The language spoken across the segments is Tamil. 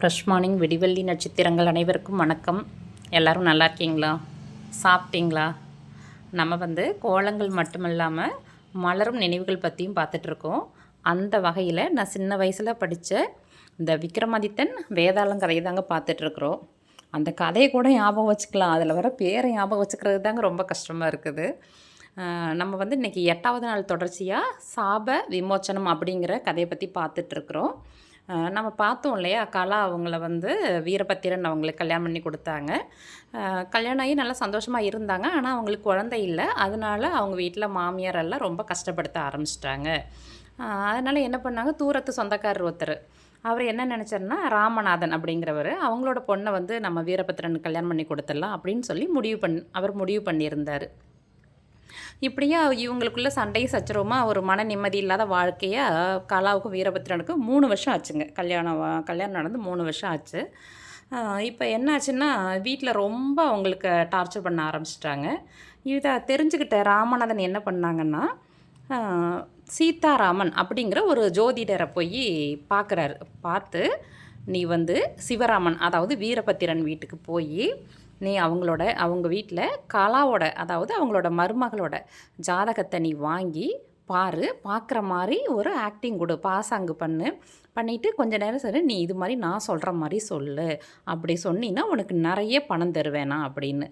ஃப்ரெஷ் மார்னிங் விடிவெள்ளி நட்சத்திரங்கள் அனைவருக்கும் வணக்கம். எல்லோரும் நல்லா இருக்கீங்களா? சாப்பிட்டீங்களா? நம்ம வந்து கோலங்கள் மட்டும் இல்லாமல் மலரும் நினைவுகள் பற்றியும் பார்த்துட்ருக்கோம் அந்த வகையில் நான் சின்ன வயசில் படித்த இந்த விக்ரமாதித்தன் வேதாளம் கதையை தாங்க பார்த்துட்ருக்குறோம் அந்த கதையை கூட ஞாபகம் வச்சுக்கலாம். அதில் வர பேரை ஞாபகம் வச்சுக்கிறது தாங்க ரொம்ப கஷ்டமாக இருக்குது. நம்ம வந்து இன்றைக்கி எட்டாவது நாள் தொடர்ச்சியாக சாப விமோச்சனம் அப்படிங்கிற கதையை பற்றி பார்த்துட்ருக்குறோம் நம்ம பார்த்தோம் இல்லையா? கலா அவங்கள வந்து வீரபத்திரன் அவங்களுக்கு கல்யாணம் பண்ணி கொடுத்தாங்க. கல்யாணம் ஆகி நல்லா சந்தோஷமாக இருந்தாங்க. ஆனால் அவங்களுக்கு குழந்தை இல்லை. அதனால அவங்க வீட்டில் மாமியார் எல்லாம் ரொம்ப கஷ்டப்படுத்த ஆரம்பிச்சிட்டாங்க. அதனால் என்ன பண்ணாங்க? தூரத்து சொந்தக்காரர் ஒருத்தர். அவர் என்ன நினச்சாருன்னா ராமநாதன் அப்படிங்கிறவர். அவங்களோட பொண்ணை வந்து நம்ம வீரபத்திரனுக்கு கல்யாணம் பண்ணி கொடுத்துடலாம் அப்படின்னு சொல்லி முடிவு பண் அவர் முடிவு பண்ணியிருந்தார். இப்படியே இவங்களுக்குள்ள சண்டை சச்சரவுமா? ஒரு மன நிம்மதி இல்லாத வாழ்க்கையாக கலாவுக்கும் வீரபத்ரனுக்கும் மூணு வருஷம் ஆச்சுங்க. கல்யாணம் கல்யாணம் நடந்து மூணு வருஷம் ஆச்சு. இப்போ என்ன ஆச்சுன்னா வீட்டில் ரொம்ப அவங்களுக்கு டார்ச்சர் பண்ண ஆரம்பிச்சிட்டாங்க. இதை தெரிஞ்சுக்கிட்ட ராமநாதன் என்ன பண்ணாங்கன்னா சீதாராமன் அப்படிங்கிற ஒரு ஜோதிடரை போய் பார்க்குறாரு பார்த்து நீ வந்து சிவராமன் அதாவது வீரபத்திரன் வீட்டுக்கு போய் நீ அவங்களோட அவங்க வீட்டில் கலாவோட அதாவது அவங்களோட மருமகளோட ஜாதகத்தை நீ வாங்கி பாரு பார்க்குற மாதிரி ஒரு ஆக்டிங் கொடு பாசாங்கு பண்ணு. பண்ணிவிட்டு கொஞ்ச நேரம் சரி நீ இது மாதிரி நான் சொல்கிற மாதிரி சொல்லு. அப்படி சொன்னீன்னா உனக்கு நிறைய பணம் தருவேனா அப்படின்னு.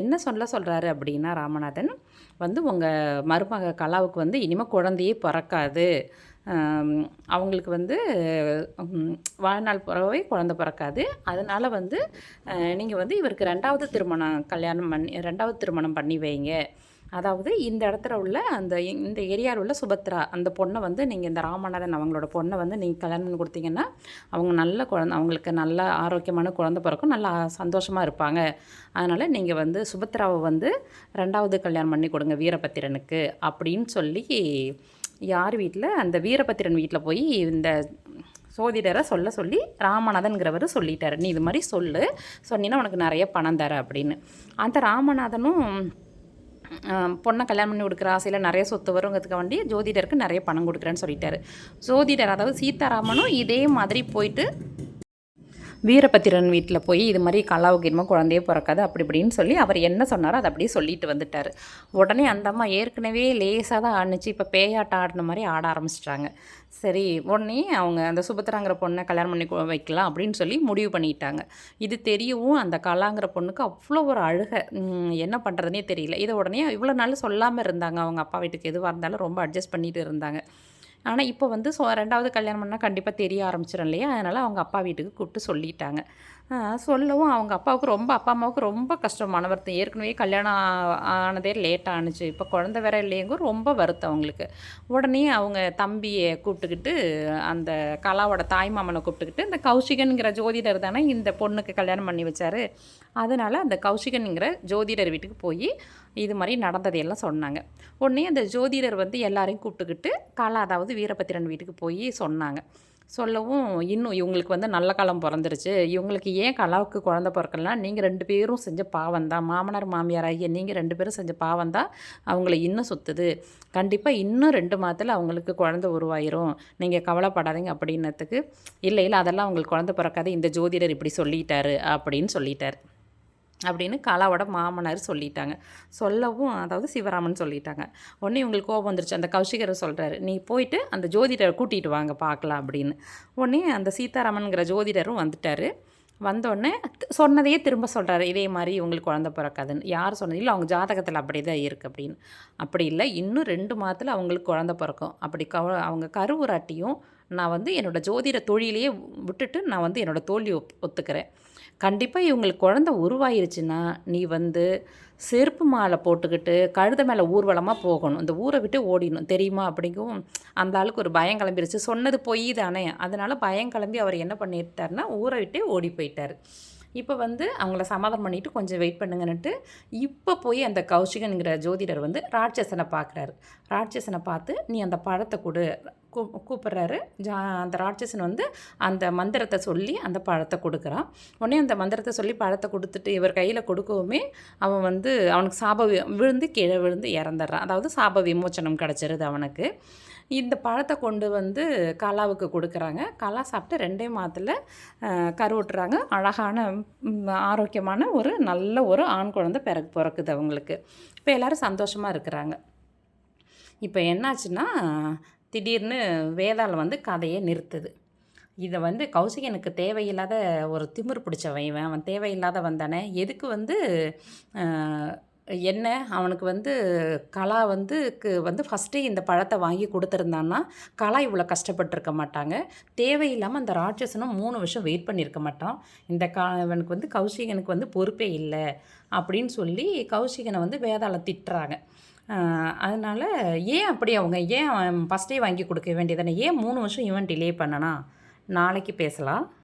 என்ன சொல்ல சொல்கிறாரு அப்படின்னா ராமநாதன் வந்து உங்கள் மருமக கலாவுக்கு வந்து இனிமேல் குழந்தையே பிறக்காது. அவங்களுக்கு வந்து வாழ்நாள் பிறவே குழந்தை பிறக்காது. அதனால் வந்து நீங்கள் வந்து இவருக்கு ரெண்டாவது திருமணம் கல்யாணம் பண்ணி ரெண்டாவது திருமணம் பண்ணி வைங்க. அதாவது இந்த இடத்துல உள்ள அந்த இந்த ஏரியாவில் உள்ள சுபத்ரா அந்த பொண்ணை வந்து நீங்கள் இந்த ராமநாதன் அவங்களோட பொண்ணை வந்து நீங்கள் கல்யாணம் பண்ணி கொடுத்தீங்கன்னா அவங்க நல்ல குழந்தை அவங்களுக்கு நல்ல ஆரோக்கியமான குழந்தை பிறக்கும் நல்லா சந்தோஷமாக இருப்பாங்க. அதனால் நீங்கள் வந்து சுபத்ராவை வந்து ரெண்டாவது கல்யாணம் பண்ணி கொடுங்க வீரபத்திரனுக்கு அப்படின்னு சொல்லி யார் வீட்டில்? அந்த வீரபத்திரன் வீட்டில் போய் இந்த சோதிடரை சொல்ல சொல்லி ராமநாதன்கிறவர் சொல்லிட்டாரு. நீ இது மாதிரி சொல்லு. சொன்னீங்கன்னா உனக்கு நிறைய பணம் தர அப்படின்னு. அந்த ராமநாதனும் பொண்ணை கல்யாணம் பண்ணி கொடுக்குற ஆசையில் நிறைய சொத்து வருங்கிறதுக்கு வண்டி ஜோதிடருக்கு நிறைய பணம் கொடுக்குறேன்னு சொல்லிட்டாரு. ஜோதிடர் அதாவது சீதாராமனும் இதே மாதிரி போயிட்டு வீரபத்திரன் வீட்டில் போய் இது மாதிரி கலாவுக்கு இனிமே குழந்தையே பிறக்காது அப்படி இப்படின்னு சொல்லி அவர் என்ன சொன்னாரோ அதை அப்படியே சொல்லிட்டு வந்துட்டார். உடனே அந்த அம்மா ஏற்கனவே லேசாக தான் ஆடுனுச்சு இப்போ பேயாட்டம் ஆடின மாதிரி ஆட ஆரம்பிச்சிட்டாங்க. சரி உடனே அவங்க அந்த சுபத்ராங்கிற பொண்ணை கல்யாணம் பண்ணி வைக்கலாம் அப்படின்னு சொல்லி முடிவு பண்ணிட்டாங்க. இது தெரியவும் அந்த கலாங்கிற பொண்ணுக்கு அவ்வளோ ஒரு அழுகை. என்ன பண்ணுறதுனே தெரியல. இதை உடனே இவ்வளோ நாள் சொல்லாமல் இருந்தாங்க. அவங்க அப்பா வீட்டுக்கு எதுவாக இருந்தாலும் ரொம்ப அட்ஜஸ்ட் பண்ணிட்டு இருந்தாங்க. ஆனால் இப்போ வந்து ரெண்டாவது கல்யாணம் பண்ணால் கண்டிப்பாக தெரிய ஆரம்பிச்சிடும் இல்லையா? அதனால் அவங்க அப்பா வீட்டுக்கு கூப்பிட்டு சொல்லிட்டாங்க. சொல்லவும் அவங்க அப்பாவுக்கு ரொம்ப அப்பா அம்மாவுக்கு ரொம்ப கஷ்டமான வருத்தம் ஏற்கனவே கல்யாணம் ஆ- ஆனதே லேட் ஆணுச்சு இப்போ குழந்த வேற இல்லையங்க ரொம்ப வருத்தம் அவங்களுக்கு. உடனே அவங்க தம்பியை கூப்பிட்டுக்கிட்டு அந்த கலாவோட தாய் மாமனை கூப்பிட்டுக்கிட்டு இந்த கௌஷிகன்கிற ஜோதிடர் தானே இந்த பொண்ணுக்கு கல்யாணம் பண்ணி வச்சாரு. அதனால் அந்த கௌஷிகன்கிற ஜோதிடர் வீட்டுக்கு போய் இது மாதிரி நடந்ததையெல்லாம் சொன்னாங்க. உடனே அந்த ஜோதிடர் வந்து எல்லாரையும் கூப்பிட்டுக்கிட்டு கலா அதாவது வீரபத்திரன் வீட்டுக்கு போய் சொன்னாங்க. சொல்லவும் இன்னும் இவங்களுக்கு வந்து நல்ல காலம் பிறந்துருச்சு. இவங்களுக்கு ஏன் கலாவுக்கு குழந்த பிறக்கலாம் நீங்கள் ரெண்டு பேரும் செஞ்ச பாவம் தான். மாமனார் மாமியார் ஆகிய நீங்கள் ரெண்டு பேரும் செஞ்ச பாவம் தான் அவங்கள இன்னும் சுத்துது. கண்டிப்பாக இன்னும் ரெண்டு மாதத்தில் அவங்களுக்கு குழந்த உருவாயிரும். நீங்கள் கவலைப்படாதீங்க அப்படின்னத்துக்கு இல்லை இல்லை அதெல்லாம் அவங்களுக்கு குழந்த பிறக்காது. இந்த ஜோதிடர் இப்படி சொல்லிட்டாரு அப்படின்னு சொல்லிட்டார். அப்படின்னு கலாவோட மாமனார் சொல்லிட்டாங்க. சொல்லவும் அதாவது சிவராமன் சொல்லிட்டாங்க. உடனே இவங்களுக்கு கோபம் வந்துருச்சு. அந்த கௌஷிகரை சொல்கிறாரு நீ போயிட்டு அந்த ஜோதிடரை கூட்டிகிட்டு வாங்க பார்க்கலாம் அப்படின்னு. உடனே அந்த சீதாராமனுங்கிற ஜோதிடரும் வந்துட்டார். வந்தோடனே சொன்னதையே திரும்ப சொல்கிறாரு இதே மாதிரி இவங்களுக்கு குழந்த பிறக்காதுன்னு. யார் சொன்னது? இல்லை அவங்க ஜாதகத்தில் அப்படி தான் இருக்குது அப்படின்னு. அப்படி இல்லை இன்னும் ரெண்டு மாதத்தில் அவங்களுக்கு குழந்த பிறக்கும். அப்படி கவ அவங்க கருவுராட்டியும் நான் வந்து என்னோடய ஜோதிட தொழிலையே விட்டுட்டு நான் வந்து என்னோட தோல்வி ஒப் ஒத்துக்கிறேன். கண்டிப்பாக இவங்களுக்கு குழந்த உருவாயிருச்சுன்னா நீ வந்து செருப்பு மாலை போட்டுக்கிட்டு கழுத மேலே ஊர்வலமாக போகணும். இந்த ஊரை விட்டு ஓடிடணும். தெரியுமா? அப்படிங்கும் அந்த ஆளுக்கு ஒரு பயம் கிளம்பிருச்சு. சொன்னது பொய் தானே. அதனால் பயம் கிளம்பி அவர் என்ன பண்ணிட்டார்னா ஊரை விட்டே ஓடி போயிட்டார். இப்போ வந்து அவங்கள சமாதானம் பண்ணிட்டு கொஞ்சம் வெயிட் பண்ணுங்கன்னுட்டு இப்போ போய் அந்த கௌஷிகனுங்கிற ஜோதிடர் வந்து ராட்சசனை பார்க்குறாரு ராட்சசனை பார்த்து நீ அந்த பழத்தை கொடு. கூ கூப்பிட்றாரு. ஜா அந்த ராட்சசன் வந்து அந்த மந்திரத்தை சொல்லி அந்த பழத்தை கொடுக்குறான். உடனே அந்த மந்திரத்தை சொல்லி பழத்தை கொடுத்துட்டு இவர் கையில் கொடுக்கவுமே அவன் வந்து அவனுக்கு சாப விழுந்து கீழே விழுந்து இறந்துடுறான். அதாவது சாப விமோச்சனம் கிடச்சிருது அவனுக்கு. இந்த பழத்தை கொண்டு வந்து கலாவுக்கு கொடுக்குறாங்க. கலா சாப்பிட்டு ரெண்டே மாதத்தில் கருவுட்டுறாங்க. அழகான ஆரோக்கியமான ஒரு நல்ல ஒரு ஆண் குழந்தை பிறகு பிறக்குது அவங்களுக்கு. இப்போ எல்லோரும் சந்தோஷமாக இருக்கிறாங்க. இப்போ என்னாச்சுன்னா திடீர்னு வேதாளம் வந்து கதையை நிறுத்துது. இதை வந்து கௌசிகனுக்கு தேவையில்லாத ஒரு திமிர் பிடிச்சவன் இவன். அவன் தேவையில்லாதவன் தானே. எதுக்கு வந்து என்ன? அவனுக்கு வந்து கலா வந்து வந்து ஃபஸ்ட்டே இந்த பழத்தை வாங்கி கொடுத்துருந்தான்னா கலா இவ்வளோ கஷ்டப்பட்டிருக்க மாட்டாங்க. தேவையில்லாமல் அந்த ராட்சசனும் மூணு வருஷம் வெயிட் பண்ணியிருக்க மாட்டான். இந்த கா இவனுக்கு வந்து கௌசிகனுக்கு வந்து பொறுப்பே இல்லை அப்படின்னு சொல்லி கௌசிகனை வந்து வேதாளம் திட்டுறாங்க. அதனால் ஏன் அப்படி அவங்க ஏன் அவன் ஃபஸ்ட்டே வாங்கி கொடுக்க வேண்டியதானே ஏன் மூணு வருஷம் இவன் டிலே பண்ணனா? நாளைக்கு பேசலாம்.